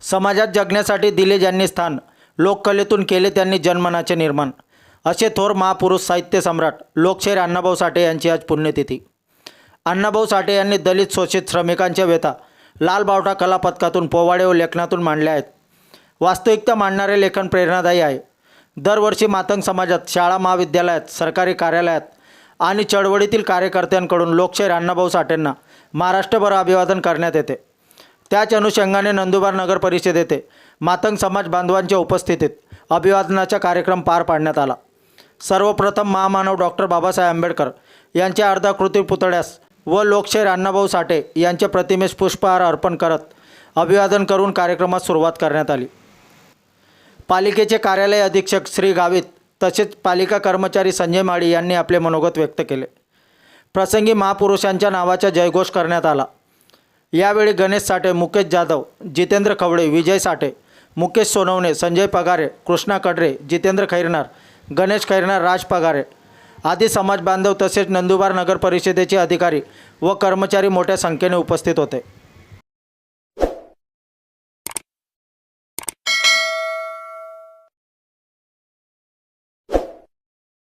समाजात जगण्यासाठी दिले ज्यांनी स्थान लोककलेतून केले त्यांनी जनमनाचे निर्माण. असे थोर महापुरुष साहित्य सम्राट लोकशाहीर अण्णाभाऊ साठे यांची आज पुण्यतिथी. अण्णाभाऊ साठे यांनी दलित शोषित श्रमिकांच्या व्यथा लाल बावटा पोवाडे व लेखनातून मांडल्या आहेत. वास्तविकता मांडणारे लेखन प्रेरणादायी आहे. दरवर्षी मातंग समाजात शाळा महाविद्यालयात सरकारी कार्यालयात आणि चळवळीतील कार्यकर्त्यांकडून लोकशाहीर अण्णाभाऊ साठेंना महाराष्ट्रभर अभिवादन करण्यात येते. त्याच अनुषंगाने नंदुरबार नगर परिषद येथे मातंग समाज बांधवांच्या उपस्थितीत अभिवादनाचा कार्यक्रम पार पाडण्यात आला. सर्वप्रथम महामानव डॉक्टर बाबासाहेब आंबेडकर यांच्या अर्धाकृती पुतळ्यास व लोकशाहीर अण्णाभाऊ साठे यांच्या प्रतिमेस पुष्पहार अर्पण करत अभिवादन करून कार्यक्रमास सुरुवात करण्यात आली. पालिकेचे कार्यालय अधीक्षक श्री गावित तसेच पालिका कर्मचारी संजय माळी यांनी आपले मनोगत व्यक्त केले. प्रसंगी महापुरुषांच्या नावाचा जयघोष करण्यात आला. यावेळी गणेश साठे मुकेश जाधव जितेंद्र खवडे विजय साठे मुकेश सोनवणे संजय पगारे कृष्णा कडरे जितेंद्र खैरनार गणेश खैरनार राज पगारे. आदी समाज बांधव तसेच नंदुरबार नगर परिषदेचे अधिकारी व कर्मचारी मोठ्या संख्येने उपस्थित होते.